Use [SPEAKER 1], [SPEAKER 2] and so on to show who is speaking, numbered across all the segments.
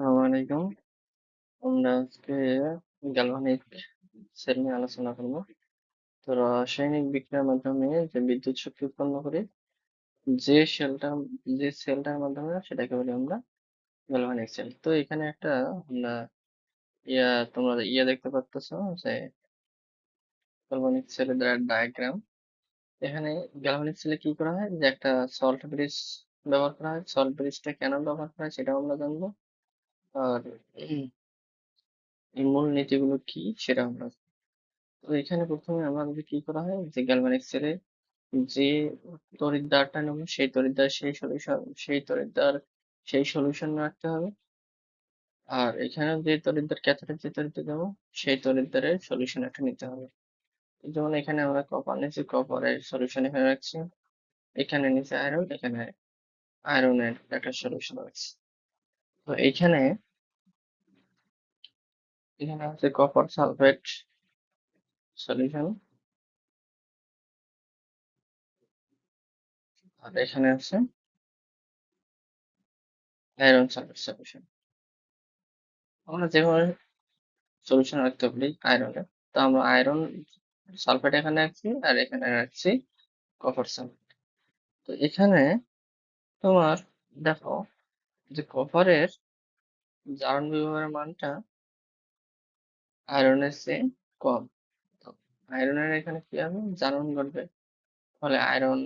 [SPEAKER 1] আসসালামু আলাইকুম আমরা আজকে গ্যালভানিক সেল নিয়ে আলোচনা করব। তো রাসায়নিক বিক্রিয়ার মাধ্যমে যে বিদ্যুৎ শক্তি উৎপন্ন করে, যে সেলটা যে সেলটার মাধ্যমে সেটাকে বলি আমরা গ্যালভানিক সেল তো এখানে একটা আমরা ইয়া, তোমরা ইয়া দেখতে পাচ্ছ যে গ্যালভানিক সেলের ডায়াগ্রাম এখানে গ্যালভানিক সেলে কি করা হয়? যে একটা সল্ট ব্রিজ ব্যবহার করা হয়। সল্ট ব্রিজটা কেন ব্যবহার করা হয় সেটাও আমরা জানব। আর এই মূল নীতিগুলো কি সেটা আমরা তো এখানে প্রথমে আমাদের কি করা হয় যে গ্যালভানিক সেলে যে তড়িৎদ্বারটা নেব, সেই তড়িৎদ্বার সেই সলিউশন সেই তড়িৎদ্বার সেই সলিউশন রাখতে হবে। আর এখানে যে তড়িৎদ্বার ক্যাথোডে যে তড়িৎদ্বার দেবো, সেই তড়িৎদ্বারের সলিউশন একটা নিতে হবে। যেমন এখানে আমরা কপার নিয়েছি কপারের সলিউশন এখানে রাখছি। এখানে নিচে আয়রন এখানে আয়রনের একটা সলিউশন রাখছি তো এইখানে এখানে আছে কপার সালফেট সলিউশন আর এখানে আছে আয়রন সালফেট সলিউশন আমরা যেভাবে সলিউশন রাখতে পারি আয়রনের তো আমরা আয়রন সালফেট এখানে রাখছি আর এখানে রাখছি কপার সালফেট তো এখানে তোমার দেখো যে কপারের জারণ বিভবের মানটা আয়রনের চেয়ে কম। আয়রনের এখানে কি হবে? জারণ ঘটবে ফলে আয়রন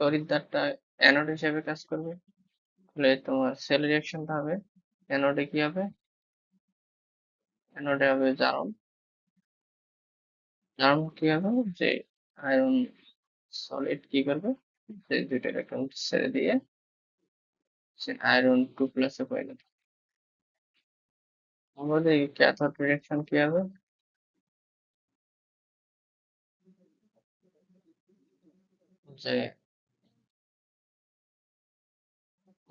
[SPEAKER 1] তড়িৎদ্বারটা অ্যানোড হিসেবে কাজ করবে। ফলে তোমার সেল রিয়াকশনটা হবে। অ্যানোডে কি হবে? অ্যানোডে হবে জারণ। জারণ কি হবে? যে আয়রন সলিড কি করবে? দুইটা ইলেকট্রন ছেড়ে দিয়ে সে আয়রন টু প্লাসে পরিণত আমাদের ক্যাথোড রিয়াকশন কি হবে। যে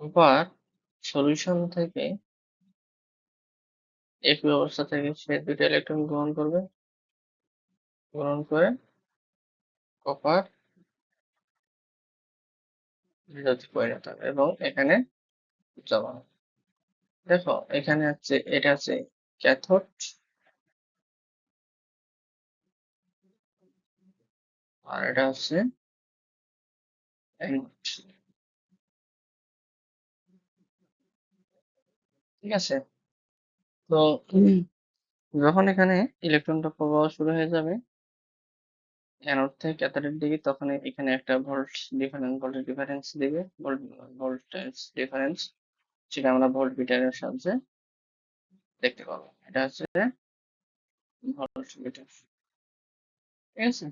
[SPEAKER 1] কপার সলিউশন থেকে একই অবস্থা থেকে সে দুইটা ইলেকট্রন গ্রহণ করবে। গ্রহণ করে কপার বিরোধী পরিণত হবে। এবং এখানে হবে দেখো, এখানে হচ্ছে এটা হচ্ছে ক্যাথোড আর এটা অ্যানোড ঠিক আছে? তো যখন এখানে ইলেকট্রনটা প্রবাহ শুরু হয়ে যাবে অ্যানোড থেকে ক্যাথোডের দিকে, তখন এখানে একটা ভোল্ট ডিফারেন্স ভোল্টেজ ডিফারেন্স দিবে ভোল্টেজ ডিফারেন্স সেটা আমরা ভোল্ট মিটারের সাহায্যে দেখতে পাবো। এটা হচ্ছে ভোল্ট মিটার ঠিক আছে?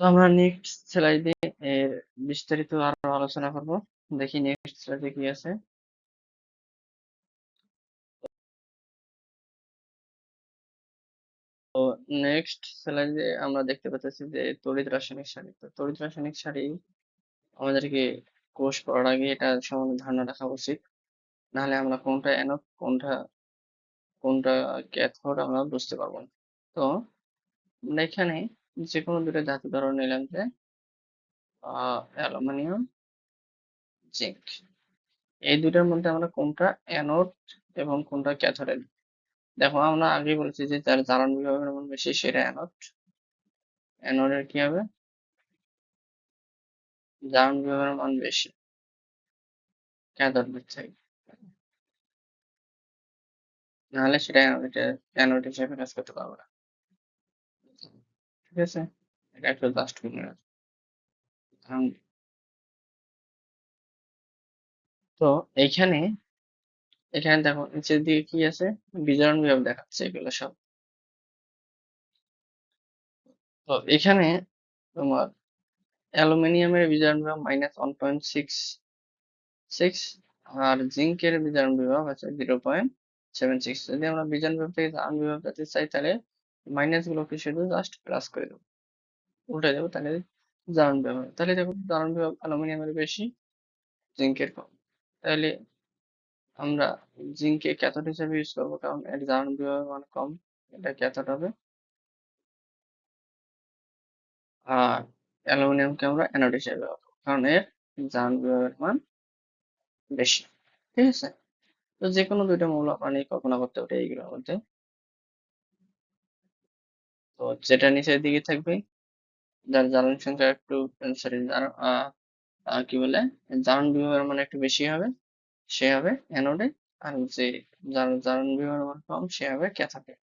[SPEAKER 1] তো আমরা নেক্সট স্লাইডে এর বিস্তারিত আরও আলোচনা করব। দেখি নেক্সট স্লাইডে কি আছে। তো নেক্সট স্লাইডে আমরা দেখতে পাচ্ছি যে তড়িৎ রাসায়নিক সারি। তো তড়িৎ রাসায়নিক সারি আমাদেরকে কোষ পড়ার আগে এটা সম্বন্ধে ধারণা রাখা উচিত। নাহলে আমরা কোনটা অ্যানোড কোনটা কোনটা ক্যাথোড আমরা বুঝতে পারব না। তো আমরা এখানে যে কোনো দুটো ধাতু ধরে নিলাম যে অ্যালুমিনিয়াম জিঙ্ক এই দুটার মধ্যে আমরা কোনটা অ্যানোড এবং কোনটা ক্যাথোড দেখো, আমরা আগে বলেছি যে যার জারণ বিভাগের বেশি, সেটা অ্যানোড অ্যানোডের কি হবে? জারণ বিভাগের মান বেশি। নাহলে সেটা অ্যানোড হিসেবে কাজ করতে পারবে না। ঠিক আছে? এটা একটু জাস্ট মনে তো এইখানে এখানে দেখো নিচের দিকে কি আছে? বিজারণ বিভাগ দেখাচ্ছে এগুলো সব। তো এখানে তোমার অ্যালুমিনিয়ামের বিজারণ বিভাগ minus one point six six আর জিঙ্কের বিজারণ বিভাগ আছে জিরো পয়েন্ট সেভেন সিক্স যদি আমরা বিজারণ বিভাগ থেকে জারণ বিভাগ পেতে চাই, তাহলে মাইনাস গুলোকে শুধু জাস্ট প্লাস করে দেবো। উল্টে দেবো, তাহলে জারণ বিভাগ তাহলে দেখো জারণ বিভাগ অ্যালুমিনিয়ামের বেশি, জিঙ্কের কম। তাহলে আমরা জিঙ্কে ক্যাথোড হিসেবে ইউজ করব, কারণ এর জারণ বিভাগের মান কম, এটা ক্যাথোড হবে। আর অ্যালুমিনিয়ামকে আমরা অ্যানোড হিসেবে ব্যবহার করব কারণ এর জারণ বিভাগের মান বেশি, ঠিক আছে? তো যে কোনো দুইটা মৌল আপনার কল্পনা করতে পারে এইগুলোর মধ্যে। তো যেটা নিচের দিকে থাকবে, যার জ্বালানি সংখ্যা একটু সরি যার কি বলে? জারণ বিভবের মান একটু বেশি হবে, সে হবে অ্যানোডে আর যে যার জারণ বিভবের মান কম, সে হবে ক্যাথোডে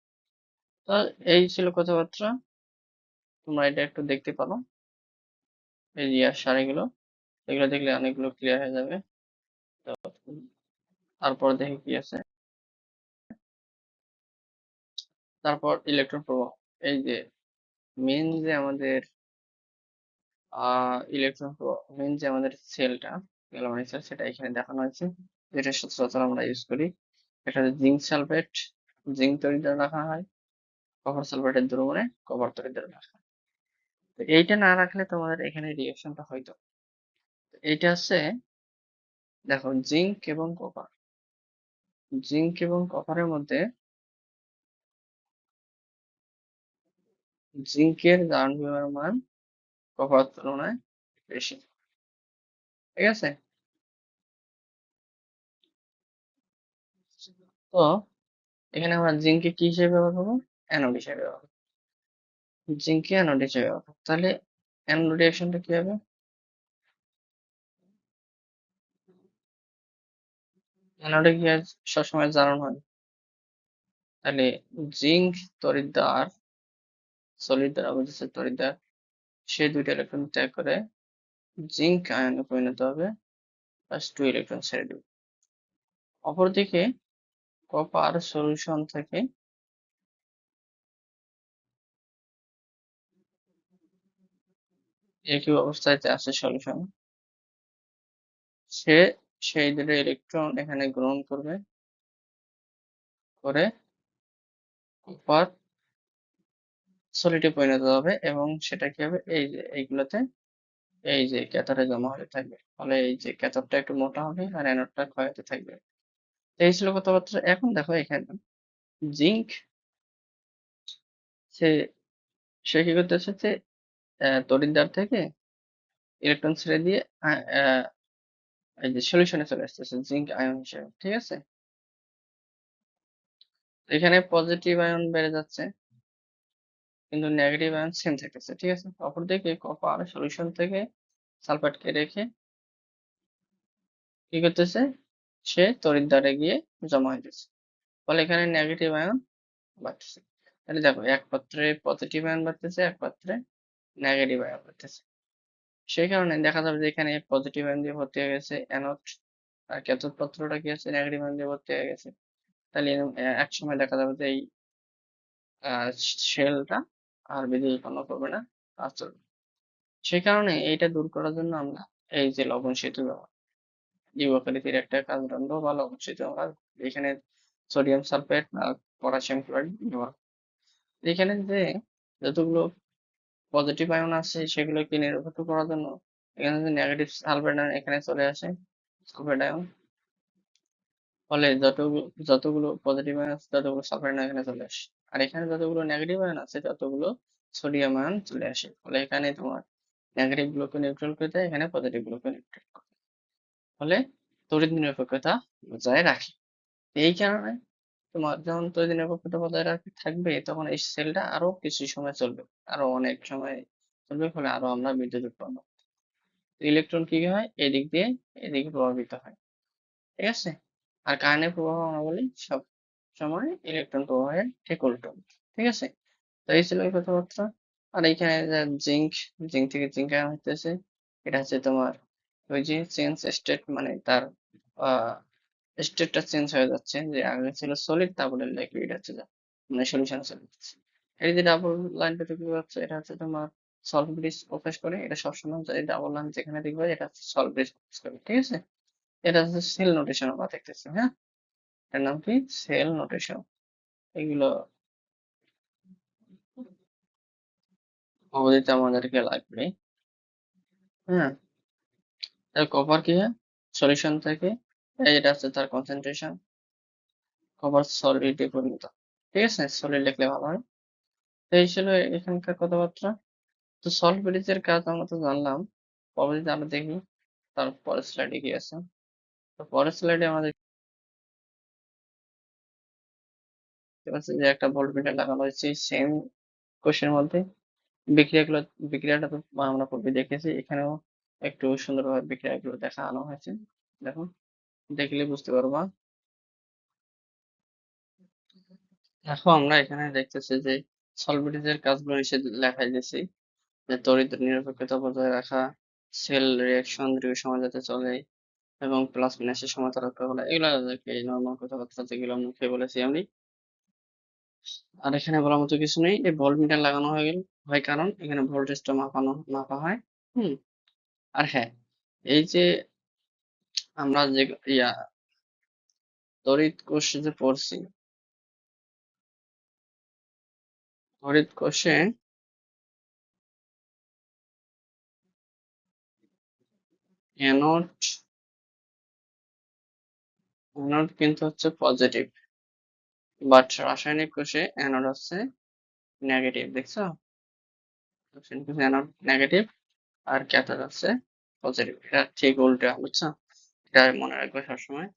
[SPEAKER 1] তো এই ছিল কথাবার্তা। তোমরা এটা একটু দেখতে পারো। এই ইয়ার সারিগুলো এগুলো দেখলে অনেকগুলো ক্লিয়ার হয়ে যাবে। তো তারপর দেখি কি আছে। তারপর ইলেকট্রন প্রবাহ, এই যে মেন যে আমাদের ইলেকট্রন প্রবাহ মেন যে আমাদের সেলটা গ্যালভানিক সেল সেটা এখানে দেখানো হয়েছে। যেটা সচরাচর আমরা ইউজ করি, এটা জিঙ্ক সালফেট জিঙ্ক তৈরি দ্বারা রাখা হয় কপার সালফেটের দ্রবণে কপার তৈরি দ্বারা রাখা তো এইটা না রাখলে তোমাদের এখানে রিয়াকশনটা হয়তো। এইটা হচ্ছে, দেখো জিঙ্ক এবং কপার জিঙ্ক এবং কপারের মধ্যে জিঙ্কের জারণ বিভবের মান কপার তুলনায় বেশি। ঠিক আছে? তো এখানে আমরা জিঙ্ককে কি হিসেবে ব্যবহার করব? অ্যানোড হিসেবে ব্যবহার জিঙ্ককে অ্যানোড হিসেবে ব্যবহার তাহলে অ্যানোড রিয়াকশনটা কি হবে? অ্যানোডে কি সবসময় জারণ হয়। তাহলে জিঙ্ক, তরিদ্দার, সলিড দ্বারা বুঝেছে, তরিদ্দার, সে দুইটা ইলেকট্রন ত্যাগ করে জিঙ্ক আয়নে পরিণত হবে প্লাস টু ইলেকট্রন ছেড়ে দেবে। অপরদিকে কপার সলিউশন থেকে একই অবস্থায় আছে সলিউশন সে সেই দুটো ইলেকট্রন এখানে গ্রহণ করবে। করে কপার সলিডে পরিণত হবে এবং সেটা কি হবে? এই যে এইগুলোতে, এই যে ক্যাথারে জমা হতে থাকবে। ফলে এই যে ক্যাথারটা একটু মোটা হবে আর অ্যানোডটা ক্ষয় হতে থাকবে। এই ছিল কথাবার্তা। এখন দেখো এখানে জিঙ্ক সে সে কি করতেছে? যে তরিদ্দার থেকে ইলেকট্রন ছেড়ে দিয়ে এই যে সলিউশনে চলে আসতেছে জিঙ্ক আয়ন হিসেবে, ঠিক আছে? এখানে পজিটিভ আয়ন বেড়ে যাচ্ছে, কিন্তু নেগেটিভ আয়ন সেম থাকতেছে, ঠিক আছে? অপরদিকে কপার সলিউশন থেকে সালফেটকে রেখে কি করতেছে? সে তরিদ্দারে গিয়ে জমা হয়ে হইতেছে। ফলে এখানে নেগেটিভ আয়ন বাড়তেছে। তাহলে দেখো এক পাত্রে পজিটিভ আয়ন বাড়তেছে এক পাত্রে নেগেটিভ আয়ন বাড়তেছে সেই কারণে দেখা যাবে যে এখানে পজিটিভ আয়ন দিয়ে ভর্তি হয়ে গেছে অ্যানোড আর ক্যাথোড পত্রটা কি আছে নেগেটিভ আয়ন দিয়ে ভর্তি হয়ে গেছে। তাহলে এক সময় দেখা যাবে যে এই শেলটা আর বিদ্যুৎ উৎপন্ন করবে না কাজ চলবে সেই কারণে এইটা দূর করার জন্য আমরা এই যে লবণ সেতু ব্যবহার জীবকারিতির একটা কাজদণ্ড বা লবণ সেতু আমরা এখানে সোডিয়াম সালফেট আর পটাশিয়াম ক্লোরাইড ব্যবহার এখানে যে যতগুলো পজিটিভ আয়ন আছে সেগুলোকে নির্ভর করার জন্য। এখানে যে নেগেটিভ সালফেট আয়ন এখানে চলে আসে সালফেট আয়ন ফলে যতগুলো যতগুলো পজিটিভ আয়ন আছে, ততগুলো সালফেট আয়ন এখানে চলে আসে। আর এখানে যতগুলো নেগেটিভ আয়ন আছে, ততগুলো সোডিয়াম আয়ন চলে আসে। ফলে এখানে তোমার নেগেটিভ গুলোকে নিউট্রাল করে দেয়, এখানে পজিটিভ গুলোকে নিউট্রাল করে ফলে তড়িৎ নিরপেক্ষতা বজায় রাখে। এই কারণে তোমার যখন তড়িৎ নিরপেক্ষতা বজায় রাখতে থাকবে, তখন এই সেলটা আরও কিছু সময় চলবে। আরও অনেক সময় চলবে, ফলে আরও আমরা বিদ্যুৎ উৎপন্ন ইলেকট্রন কি হয়? এদিক দিয়ে এদিকে প্রভাবিত হয়। ঠিক আছে? আর কারেন্টের প্রবাহ আমরা বলি সব সময় ইলেকট্রন প্রবাহের ঠিক উল্টো। ঠিক আছে? তো এই ছিল কথাবার্তা। আর এখানে জিঙ্ক জিঙ্ক থেকে জিঙ্ক আয়ন হইতেছে, এটা হচ্ছে তোমার ওই যে চেঞ্জ স্টেট মানে তার স্টেটটা চেঞ্জ হয়ে যাচ্ছে, যে আগে ছিল সলিড তারপরে লিকুইড হচ্ছে যা মানে সলিউশন চলে যাচ্ছে এই যে ডাবল লাইনটা দেখতে পাচ্ছ, এটা হচ্ছে তোমার সলভ ব্রিজ প্রকাশ করে, এটা সবসময় এই ডাবল লাইন যেখানে দেখবে, এটা হচ্ছে সলভ ব্রিজ প্রকাশ করে, ঠিক আছে? এটা হচ্ছে সেল নোটেশন আমরা দেখতেছি হ্যাঁ? এটার নাম কি? সেল নোটেশন এগুলো অবধিতে আমাদেরকে লাগবে হ্যাঁ? কভার কি? হয় সলিউশন থেকে এটা হচ্ছে তার কনসেন্ট্রেশন কপার সলিডে পরিণত। ঠিক আছে? সলিড লিখলে ভালো হয়। তো এই ছিল এখানকার কথাবার্তা। তো সলভ ব্রিজের কাজ আমরা তো জানলাম। পরবর্তীতে আমরা দেখি, তার পরের স্লাইডে কি আছে। তো পরের স্লাইডে আমাদের যে একটা ভোল্টমিটার লাগানো হয়েছে সেম কোষের মধ্যে। বিক্রিয়াগুলো, বিক্রিয়াটা তো আমরা পূর্বে দেখেছি। এখানেও একটু সুন্দরভাবে বিক্রিয়াগুলো দেখানো হয়েছে। দেখো দেখলে বুঝতে পারবা। দেখো, আমরা এখানে দেখতেছি যে সলভিডিজের কাজগুলো নিষেধ লেখাই দিয়েছি। যে তড়িৎ নিরপেক্ষতা বজায় রাখা সেল রিয়াকশন দীর্ঘ সময় যাতে চলে এবং প্লাস মাইনাসের সমতা রক্ষা করা এগুলো নর্মাল কথাবার্তা যেগুলো মুখে বলেছি আমি। আর এখানে বলার মতো কিছু নেই। এই ভোল্টমিটার লাগানো হয়ে গেল, হয় কারণ এখানে ভোল্টেজটা মাপানো, মাপা হয়। হুম। আর হ্যাঁ এই যে আমরা যে ইয়া, তড়িৎ কোষে যে পড়ছি। তড়িৎ কোষে অ্যানোড অ্যানোড কিন্তু হচ্ছে পজিটিভ বাট রাসায়নিক কোষে অ্যানোড হচ্ছে নেগেটিভ দেখছ? অ্যানোড নেগেটিভ আর ক্যাথোড হচ্ছে পজিটিভ এটা ঠিক উল্টা, বুঝছ? এটা মনে রাখবে সবসময়।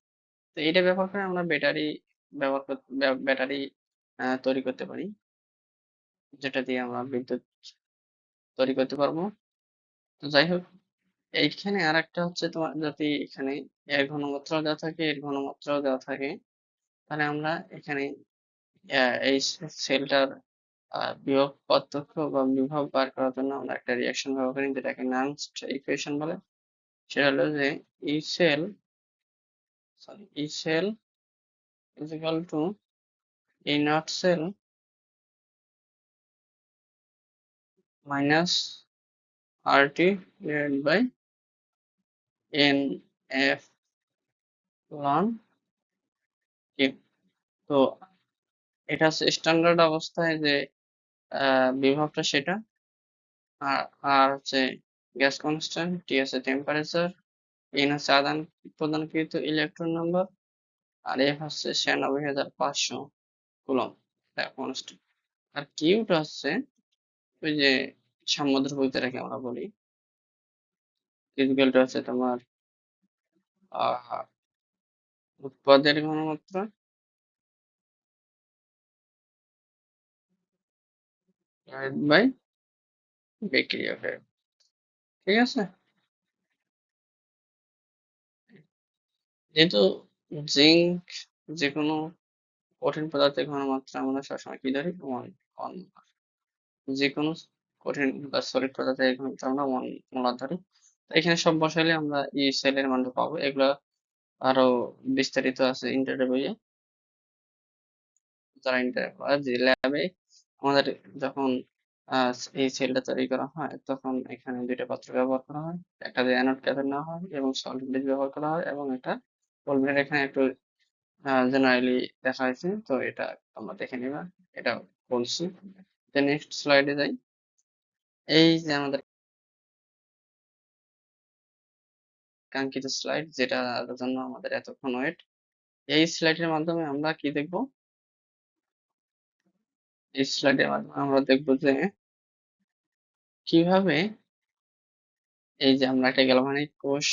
[SPEAKER 1] তো এটা ব্যবহার করে আমরা ব্যাটারি ব্যবহার করতে ব্যাটারি তৈরি করতে পারি। যেটা দিয়ে আমরা বিদ্যুৎ তৈরি করতে পারব। তো যাই হোক, এইখানে আর একটা হচ্ছে তোমার যদি এখানে এর ঘনমাত্রা দেওয়া থাকে এর ঘনমাত্রাও দেওয়া থাকে, তাহলে আমরা এখানে এই সেলটার বিভব পার্থক্য বা বিভব বার করার জন্য আমরা একটা রিয়াকশন ব্যবহার করি, যেটাকে নানস্ট ইকুয়েশন বলে। সেটা হলো যে E cell sorry E cell is equal to a naught cell minus RT divided by NF ln Q. তো এটা স্ট্যান্ডার্ড অবস্থায় যে বিভবটা সেটা, আর আর হচ্ছে গ্যাস কনস্ট্যান্ট টি হচ্ছে টেম্পারেচার, এন হচ্ছে আদান প্রদানকৃত ইলেকট্রন নাম্বার, আর এফ হচ্ছে ছিয়ানব্বই হাজার পাঁচশো কুলম। কনস্ট্যান্ট আর কিউটা হচ্ছে ওই যে সাম্যদ্র যেটাকে আমরা বলি। ফিজিক্যালটা হচ্ছে তোমার উৎপাদের ঘনমাত্রা। বাই বিক্রিয়া ঠিক আছে? যেহেতু জিঙ্ক যে কোনো কঠিন পদার্থের ঘনমাত্রা আমরা সবসময় কি ধরি? ওয়ান ওয়ান যে কোনো কঠিন বা সলিড পদার্থের ঘনমাত্রা আমরা ওয়ান মোলার ধরি। এখানে সব বসাইলে আমরা ই সেলের মানটা পাবো। এগুলা আরও বিস্তারিত আছে ইন্টারনেট বইয়ে। যারা ইন্টার যে ল্যাবে আমাদের যখন এই সেলটা তৈরি করা হয়, তখন এখানে দুইটা পাত্র ব্যবহার করা হয়, একটা দিয়ে অ্যানোড ক্যাথোড নেওয়া হয় এবং সলিড ব্যবহার করা হয় এবং একটা পলিমার এখানে একটু জেনারেলি দেখা হয়েছে, তো এটা তোমরা দেখে নিবা, এটা বলছি। যে নেক্সট স্লাইডে যাই। এই যে আমাদের কাঙ্ক্ষিত স্লাইড যেটা জন্য আমাদের এতক্ষণ ওয়েট, এই স্লাইডের মাধ্যমে আমরা কি দেখব? স্লাইডের মাধ্যমে আমরা দেখব যে কীভাবে এই যে আমরা একটা গ্যালভানিক কোষ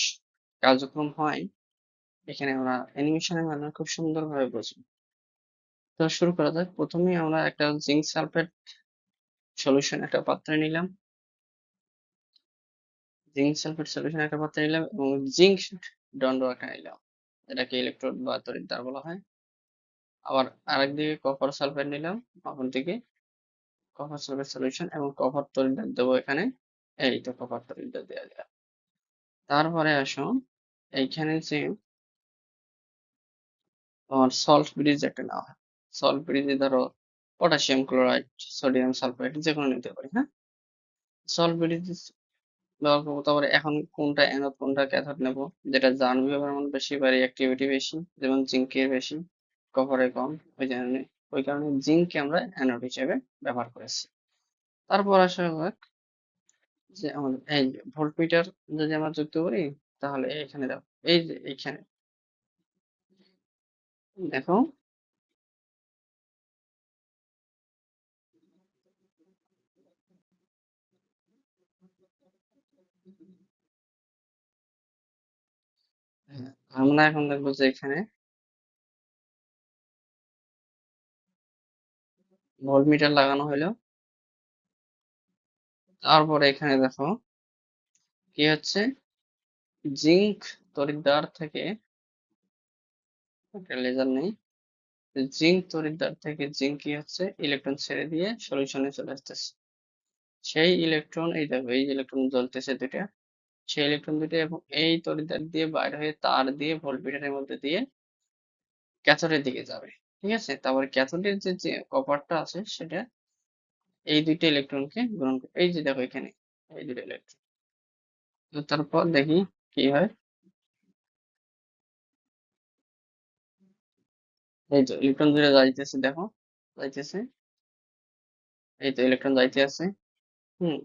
[SPEAKER 1] কার্যক্রম হয়, এখানে আমরা অ্যানিমেশনের মাধ্যমে খুব সুন্দরভাবে বুঝব। তো শুরু করা যাক। প্রথমেই আমরা একটা জিঙ্ক সালফেট সলিউশন একটা পাত্রে নিলাম। জিঙ্ক সালফেট সলিউশন একটা পাত্রে নিলাম এবং জিঙ্ক দণ্ড একটা নিলাম। এটাকে ইলেকট্রোড বা তড়িৎদ্বার বলা হয়। আবার আরেক দিকে কপার সালফেট নিলাম অপর দিকে কপার সালফেট সলিউশন এবং কপার তড়িৎদ্বার দেবো এখানে। এই তো কপার তড়িৎদ্বার দেওয়া যায় তারপরে আসো, এইখানে যে তোমার সল্ট ব্রিজ একটা নেওয়া হয়। সল্ট ব্রিজে ধরো পটাশিয়াম ক্লোরাইড সোডিয়াম সালফাইড যে কোনো নিতে পারি হ্যাঁ? সল্ট ব্রিজ ব্যবহার করব, তারপরে এখন কোনটা অ্যানোড কোনটা ক্যাথোড নেব, যেটা জার্ন বিভাগের মধ্যে বেশি বা অ্যাক্টিভিটি বেশি, যেমন জিঙ্কের বেশি। কপারে কম, ওই জন্য ওই কারণে জিঙ্ককে আমরা অ্যানোড হিসেবে ব্যবহার করেছি। তারপর আসা যাক যে আমাদের, এই ভোল্টমিটার যদি আমরা যুক্ত করি, তাহলে এখানে দেখো, এই যে এইখানে। দেখো। আমরা এখন দেখব যে এখানে ভোল্টমিটার লাগানো হলো তারপরে এখানে দেখো, কি হচ্ছে? জিঙ্ক তড়িৎদ্বার থেকে, একটা লেজার নেই। জিঙ্ক তড়িৎদ্বার থেকে জিঙ্ক কি হচ্ছে? ইলেকট্রন ছেড়ে দিয়ে সলিউশনে চলে আসতেছে। সেই ইলেকট্রন এই দেখো, এই ইলেকট্রন জ্বলতেছে দুইটা। সেই ইলেকট্রন দুইটা এবং এই তড়িৎদ্বার দিয়ে বাইরে হয়ে তার দিয়ে ভোল্টমিটারের মধ্যে দিয়ে ক্যাথোডের দিকে যাবে। ঠিক আছে? তারপরে ক্যাথোডের যে যে কপারটা আছে সেটা এই দুইটা ইলেকট্রনকে গ্রহণ করে, এই যে দেখো এখানে, এই দুটো ইলেকট্রন তো তারপর দেখি কি হয়। এই তো ইলেকট্রন দুটো যাইতেছে, দেখো, যাইতেছে। এই তো ইলেকট্রন যাইতে আছে, হুম।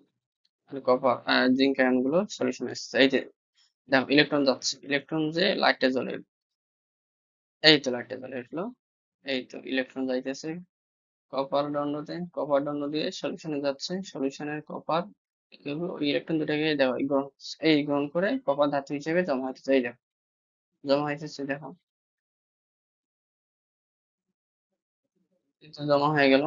[SPEAKER 1] কপার জিঙ্ক আয়নগুলো সলিউশন আসছে এই যে, দেখো ইলেকট্রন যাচ্ছে ইলেকট্রন যে লাইটটা জ্বলে এই তো লাইটটা জ্বলে উঠল এই তো ইলেকট্রন যাইতেছে কপার দণ্ডতে কপার দণ্ড দিয়ে সলিউশনে যাচ্ছে। সলিউশনের কপার ইলেকট্রন দুটাকে গ্রহণ, এই গ্রহণ করে কপার ধাতু হিসেবে জমা হইতেছে, এই দেখো। জমা হইতেছে, দেখো। জমা হয়ে গেল।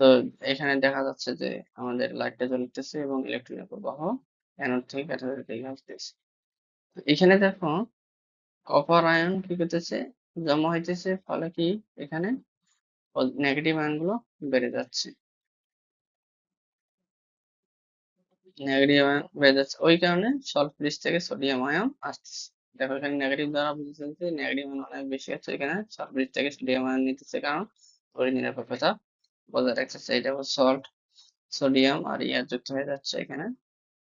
[SPEAKER 1] তো এখানে দেখা যাচ্ছে যে আমাদের লাইটটা জ্বলতেছে এবং ইলেকট্রনের প্রবাহ অ্যানোড থেকে ক্যাথোডের দিকে আসতেছে। এখানে দেখো কপার আয়ন কি করতেছে? জমা হইতেছে, ফলে কি এখানে নেগেটিভ আয়নগুলো বেড়ে যাচ্ছে। নেগেটিভ আয়ন বেড়ে যাচ্ছে। ওই কারণে সল্ট ব্রিজ থেকে সোডিয়াম আয়ন আসতেছে। দেখো এখানে নেগেটিভ দ্বারা বুঝতেছে নেগেটিভ আয়ন অনেক বেশি আছে, এখানে সল্ট ব্রিজ থেকে সোডিয়াম আয়ন নিতেছে কারণ ওই নিরপেক্ষতা বজায় রাখতেছে। এটা সল্ট সোডিয়াম আর ইয়ার যুক্ত হয়ে যাচ্ছে এখানে।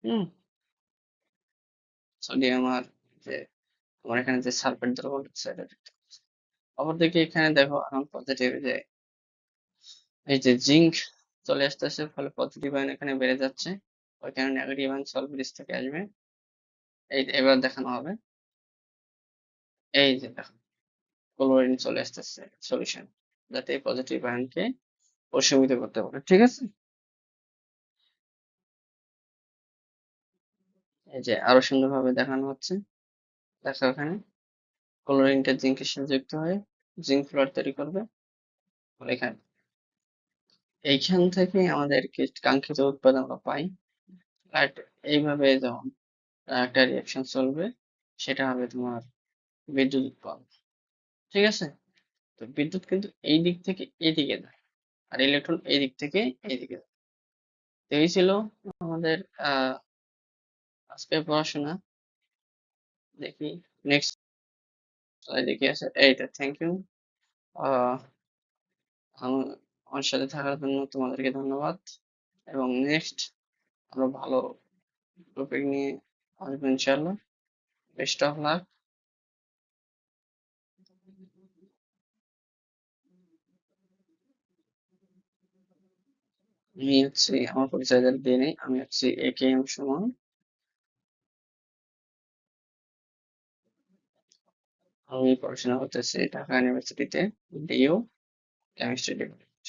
[SPEAKER 1] হুম। সোডিয়াম আর যে, তোমার এখানে যে সালফেট দ্রবণ সেটা হচ্ছে অপরদিকে এখানে দেখো এখন পজিটিভ যে এই যে জিঙ্ক চলে আসতেছে, ফলে পজিটিভ আয়ন এখানে বেড়ে যাচ্ছে। ওইখানে নেগেটিভ আয়ন সল্ট ব্রিজ থেকে আসবে। এই এবার দেখানো হবে। এই যে দেখো ক্লোরিন চলে আসতেছে সলিউশন যাতে এই পজিটিভ আয়নকে প্রশমিত করতে পারে, ঠিক আছে? এই যে আরও সুন্দরভাবে দেখানো হচ্ছে। দেখো এখানে ক্লোরিনটা জিঙ্কের সাথে যুক্ত হয়ে জিঙ্ক ফ্লোরাইড তৈরি করবে। এখানে, এইখান থেকে আমাদের কাঙ্ক্ষিত উৎপাদন আমরা পাই। আর এইভাবে যখন একটা রিয়াকশন চলবে, সেটা হবে তোমার বিদ্যুৎ উৎপাদন। ঠিক আছে? তো বিদ্যুৎ কিন্তু এই দিক থেকে এই দিকে যায়, আর ইলেকট্রন এই দিক থেকে এই দিকে যায়। তো এই ছিল আমাদের, আহ, আজকের পড়াশোনা। দেখি নেক্সট আমার সাথে থাকার জন্য তোমাদেরকে ধন্যবাদ। এবং নেক্সট আরও ভালো টপিক নিয়ে আসব ইনশাল্লাহ বেস্ট অফ লাক আমি হচ্ছে, আমার পরিচয় দিয়ে নেই, আমি হচ্ছে এ কে এম সুমন। আমি পড়াশোনা করতেছি ঢাকা ইউনিভার্সিটিতে ডিইউ কেমিস্ট্রি ডিপার্টমেন্ট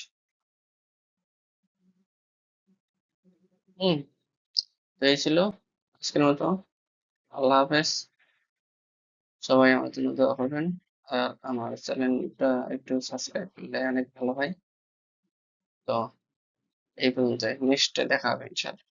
[SPEAKER 1] হুম, তো এই ছিল আজকের মতো। আল্লাহ হাফেজ। সবাই আমার জন্য দোয়া করবেন। আর আমার চ্যানেলটা একটু সাবস্ক্রাইব করলে অনেক ভালো হয়। তো এই পর্যন্ত নেক্সট দেখা হবে ইনশাআল্লাহ।